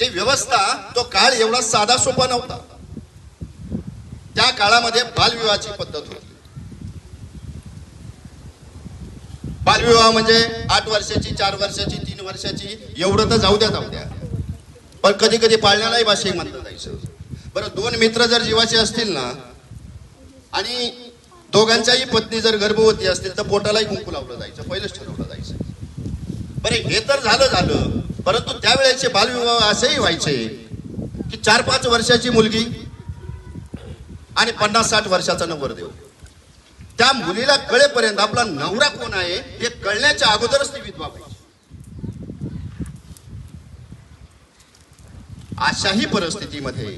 ते व्यवस्था तो काळ एवढा साधा सोपा नव्हता. त्या काळामध्ये बालविवाहाची पद्धत होती. बालविवाह म्हणजे आठ वर्षाची चार वर्षाची तीन वर्षाची एवढं तर जाऊ द्या जाऊ द्या. पण कधी कधी पाळण्यालाही भाषिक म्हणलं जायचं बरं दोन मित्र जर जीवाचे असतील ना आणि दोघांच्याही पत्नी जर गर्भवती असतील तर पोटालाही कुंकू लावलं जायचं पहिलंच ठरवलं जायचं. बरं हे तर झालं झालं. परंतु त्यावेळेचे बालविवाह असेही व्हायचे की चार पाच वर्षाची मुलगी आणि पन्नास साठ वर्षाचा नवरदेव. त्या मुलीला कळेपर्यंत आपला नवरा कोण आहे हे कळण्याच्या अगोदरच ती विधवा व्हायची अशाही परिस्थितीमध्ये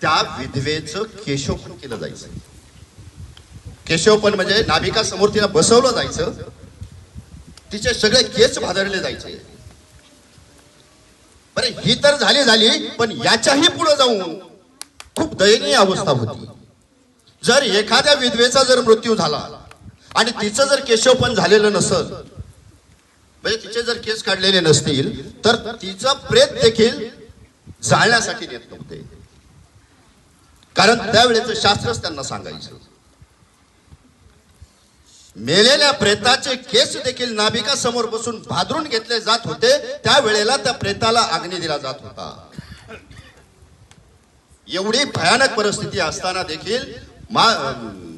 त्या विधवेचं केशवपन केलं जायचं. केशवपन म्हणजे नाभिका समोर तिला बसवलं जायचं. तिचे सगळे केस भादरले जायचे. बरं ही तर झाली झाली पण याच्याही पुढे जाऊन खूप दयनीय अवस्था होती. जर एखाद्या विधवेचा जर मृत्यू झाला आणि तिचं जर केशवपन झालेलं नसल म्हणजे तिचे जर केस काढलेले नसतील तर तिचं प्रेत देखील जाळण्यासाठी नेत नव्हते. कारण त्यावेळेचं शास्त्रच त्यांना सांगायचं. मेलेल्या प्रेताचे केस देखील नाभिका समोर बसून भादरून घेतले जात होते त्यावेळेला त्या प्रेताला अग्नी दिला जात होता. एवढी भयानक परिस्थिती असताना देखील मा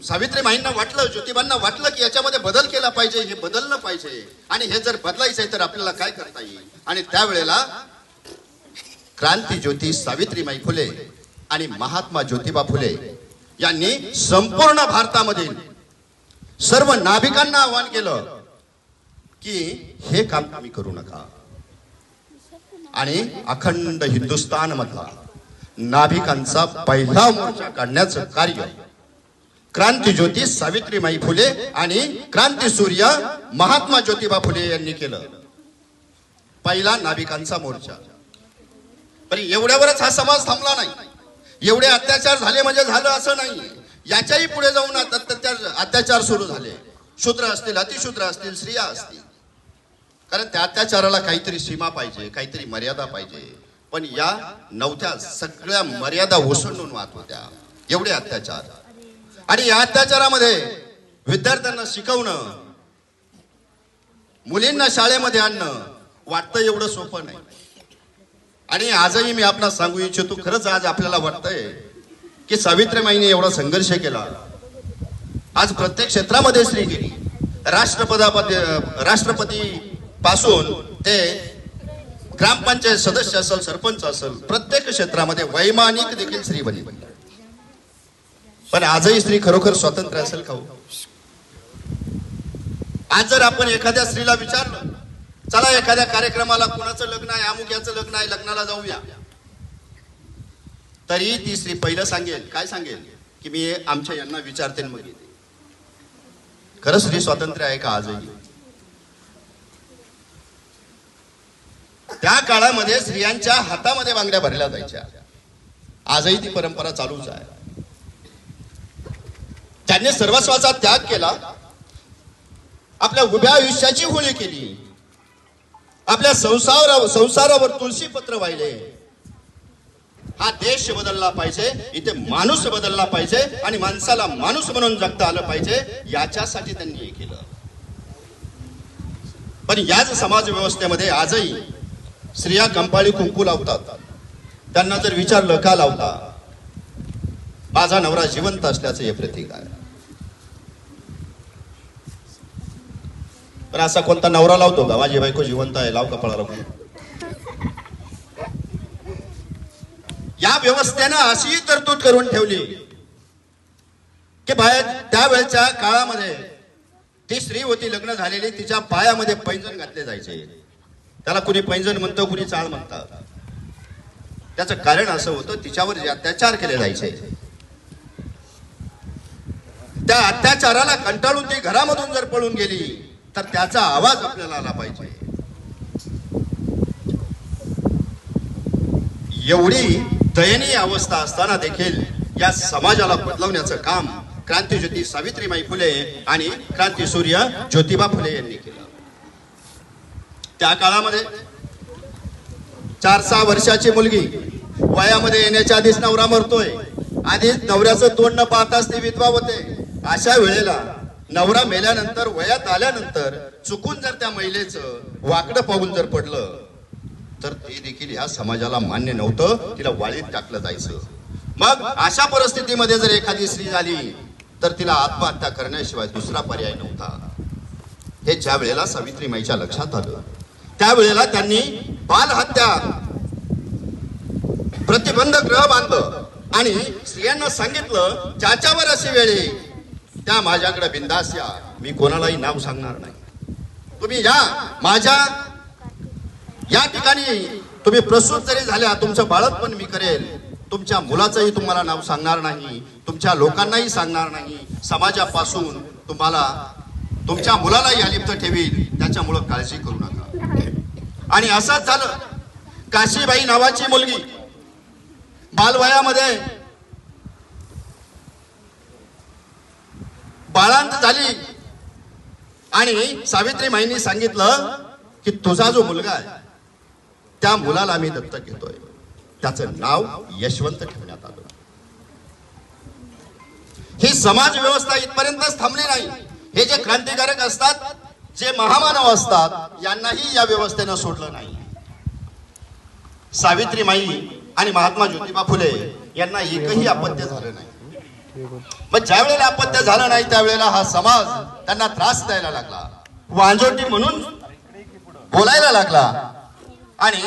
सावित्री माईंना वाटलं ज्योतिबांना वाटलं की याच्यामध्ये बदल केला पाहिजे हे बदललं पाहिजे. आणि हे जर बदलायचं आहे तर आपल्याला काय करता येईल? आणि त्यावेळेला क्रांती ज्योती सावित्रीमाई फुले आणि महात्मा ज्योतिबा फुले यांनी संपूर्ण भारतामधील सर्व नाभिकांना आवाहन केलं की हे काम तुम्ही करू नका. आणि अखंड हिंदुस्थान मधला नाभिकांचा पहिला मोर्चा काढण्याचं कार्य क्रांती ज्योती सावित्रीमाई फुले आणि क्रांती सूर्य महात्मा ज्योतिबा फुले यांनी केलं. पहिला नाभिकांचा मोर्चा. पण एवढ्यावरच हा समाज थांबला नाही. एवढे अत्याचार झाले म्हणजे झालं असं नाही. याच्याही पुढे जाऊन आता अत्याचार अत्याचार सुरू झाले. शूद्र असतील अतिशूद्र असतील स्त्रिया असतील. कारण त्या अत्याचाराला काहीतरी सीमा पाहिजे काहीतरी मर्यादा पाहिजे. पण या नव्हत्या सगळ्या मर्यादा ओसंडून वाहत होत्या. एवढे अत्याचार. आणि या अत्याचारामध्ये विद्यार्थ्यांना शिकवणं मुलींना शाळेमध्ये आणणं वाटतं एवढं सोपं नाही. आणि आजही मी आपणास सांगू इच्छितो खरंच आज आपल्याला वाटतंय की सावित्रीमाईने एवढा संघर्ष केला. आज प्रत्येक क्षेत्रामध्ये स्त्री गेली. राष्ट्रपदापती राष्ट्रपती पासून ते ग्रामपंचायत सदस्य असेल सरपंच असेल प्रत्येक क्षेत्रामध्ये वैमानिक देखील स्त्री बनली. पण आजही स्त्री खरोखर स्वतंत्र असेल खाऊ हो? आज जर आपण एखाद्या स्त्रीला विचारलं चला एखाद्या कार्यक्रमाला कोणाचं लग्न आहे? अमुक याचं लग्न आहे लग्नाला जाऊया. तरी ती स्त्री पहिलं सांगेल काय सांगेल? की मी आमच्या यांना विचारते मग. येते खरं स्त्री स्वातंत्र्य आहे का आजही? त्या काळामध्ये स्त्रियांच्या हातामध्ये बांगड्या भरल्या जायच्या. आजही ती परंपरा चालूच आहे. त्यांनी सर्वस्वाचा त्याग केला. आपल्या उभ्या आयुष्याची होळी केली. आपल्या संसारावर संसारावर तुळशी पत्र वाहिले. हा देश बदलला पाहिजे इथे माणूस बदलला पाहिजे आणि माणसाला माणूस म्हणून जगता आलं पाहिजे याच्यासाठी त्यांनी हे केलं. पण याच समाज व्यवस्थेमध्ये आजही स्त्रिया कंपाळी कुंकू लावतात. त्यांना जर विचारलं का लावता माझा नवरा जिवंत असल्याचं हे प्रतीक आहे. पण असा कोणता नवरा लावतो का? माझी बायको जिवंत आहे लाव कपाळाला या व्यवस्थेनं अशी तरतूद करून ठेवली की बाहेर त्यावेळच्या काळामध्ये ती स्त्री होती लग्न झालेली तिच्या पायामध्ये पैंजण घातले जायचे. त्याला कुणी पैंजण म्हणतं कुणी चाळ म्हणतात त्याचं कारण असं होतं तिच्यावर अत्याचार केले जायचे. त्या अत्याचाराला कंटाळून ती घरामधून जर पळून गेली तर त्याचा आवाज आपल्याला आला पाहिजे. एवढी दयनीय अवस्था असताना देखील या समाजाला बदलवण्याचं काम क्रांतीज्योती सावित्रीबाई फुले आणि क्रांती सूर्य ज्योतिबा फुले यांनी केलं. त्या काळामध्ये चार सहा वर्षाची मुलगी वयामध्ये येण्याच्या आधीच नवरा मरतोय. आधीच नवऱ्याचं तोंड न पाहताच ती विधवा होते. अशा वेळेला नवरा मेल्यानंतर वयात आल्यानंतर चुकून जर त्या महिलेचं वाकडं पाहून जर पडलं तर ते देखील या समाजाला मान्य नव्हतं. तिला वाळीत टाकलं जायचं. मग अशा परिस्थितीमध्ये जर एखादी स्त्री झाली तर तिला आत्महत्या करण्याशिवाय दुसरा पर्याय नव्हता. हे ज्या वेळेला सावित्रीमाईच्या लक्षात आलं त्यावेळेला त्यांनी बालहत्या प्रतिबंध ग्रह बांधलं. आणि स्त्रियांना सांगितलं ज्याच्यावर अशी वेळ त्या माझ्याकडे बिंदास या. मी कोणालाही नाव सांगणार नाही. तुम्ही या माझ्या या ठिकाणी तुम्ही प्रसूत जरी झाल्या तुमचं बाळत पण मी करेल. तुमच्या मुलाचंही तुम्हाला नाव सांगणार नाही तुमच्या लोकांनाही सांगणार नाही. समाजापासून तुम्हाला तुमच्या मुलालाही अलिप्त ठेवील त्याच्यामुळं काळजी करू नका. आणि असंच झालं. काशीबाई नावाची मुलगी बालवयामध्ये बाळांत झाली. आणि सावित्री माईंनी सांगितलं की तुझा जो मुलगा आहे त्या मुलाला मी दत्तक घेतोय. त्याचं नाव यशवंत ठेवण्यात आलं. ही समाज व्यवस्था इथपर्यंतच थांबली नाही. हे जे क्रांतिकारक असतात जे महामानव असतात यांनाही या व्यवस्थेनं सोडलं नाही. सावित्रीमाई आणि महात्मा ज्योतिबा फुले यांना एकही अपत्य झालं नाही. मग ज्या वेळेला अपत्य झालं नाही त्यावेळेला हा समाज त्यांना त्रास द्यायला लागला. वांजोटी म्हणून बोलायला लागला. आणि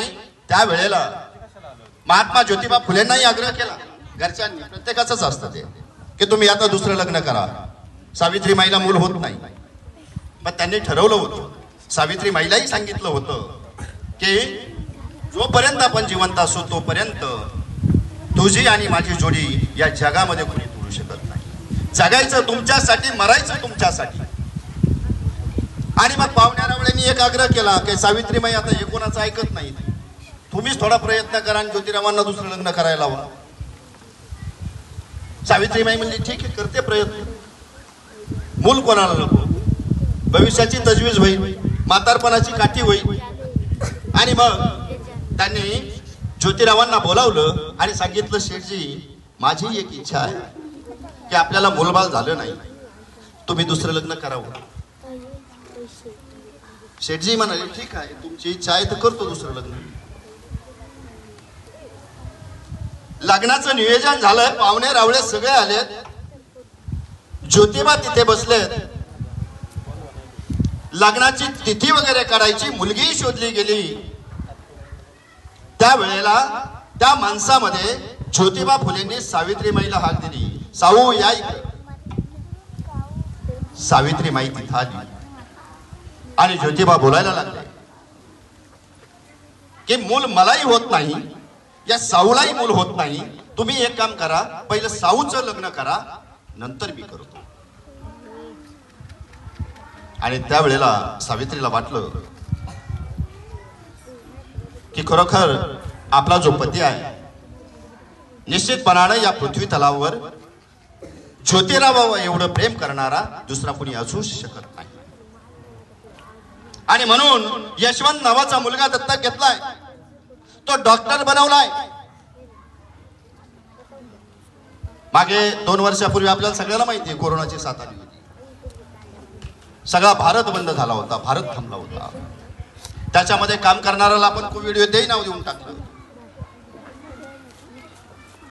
त्यावेळेला महात्मा ज्योतिबा फुलेंनाही आग्रह केला. घरच्यांनी प्रत्येकाचंच असतं ते. की तुम्ही आता दुसरं लग्न करा. सावित्री माईला मूल होत नाही. मग त्यांनी ठरवलं होतं. सावित्री माईलाही सांगितलं होतं की जोपर्यंत आपण जिवंत असू तोपर्यंत तुझी आणि माझी जोडी या जगामध्ये कोणी करू शकत नाही. जगायचं तुमच्यासाठी मरायचं तुमच्यासाठी. आणि मग पाहुण्या रावळ्यांनी एक आग्रह केला की सावित्रीमाई आता हे कोणाचं ऐकत नाही तुम्हीच थोडा प्रयत्न करा आणि ज्योतिरावांना दुसरं लग्न करायला लावा. सावित्रीमाई म्हणजे ठीक आहे करते प्रयत्न. मूल कोणाला नको? भविष्याची तजवीज होईल म्हातारपणाची काठी होईल. आणि मग त्यांनी ज्योतिरावांना बोलावलं आणि सांगितलं शेठजी माझी एक इच्छा आहे की आपल्याला मुलबाल झालं नाही. तुम्ही दुसरं लग्न करावं. शेठजी म्हणाले ठीक आहे तुमची इच्छा आहे तर करतो दुसरं लग्न. लग्नाचं नियोजन झालं पाहुणे रावळे सगळे आलेत. ज्योतिबा तिथे बसलेत. लग्नाची तिथी वगैरे काढायची मुलगी शोधली गेली. त्या वेळेला त्या माणसामध्ये ज्योतिबा फुलेंनी सावित्रीमाईला हाक दिली. साऊ या सावित्री सावित्रीमाई तिथं आली. आणि ज्योतिबा बोलायला लागले. की मूल मलाही होत नाही या साऊलाही मूल होत नाही. तुम्ही एक काम करा पहिलं साऊचं लग्न करा नंतर मी करतो. आणि त्यावेळेला सावित्रीला वाटलं की खरोखर आपला जो पती आहे निश्चितपणानं या पृथ्वी तलावावर ज्योतिरावा एवढं प्रेम करणारा दुसरा कोणी असू शकत नाही. आणि म्हणून यशवंत नावाचा मुलगा दत्तक घेतलाय. तो डॉक्टर बनवलाय. मागे दोन वर्षापूर्वी आपल्याला सगळ्याला माहिती आहे कोरोनाची साथ आली होती. सगळा भारत बंद झाला होता भारत थांबला होता. त्याच्यामध्ये काम करणाऱ्याला आपण कोविड देही नाव देऊन टाकलं.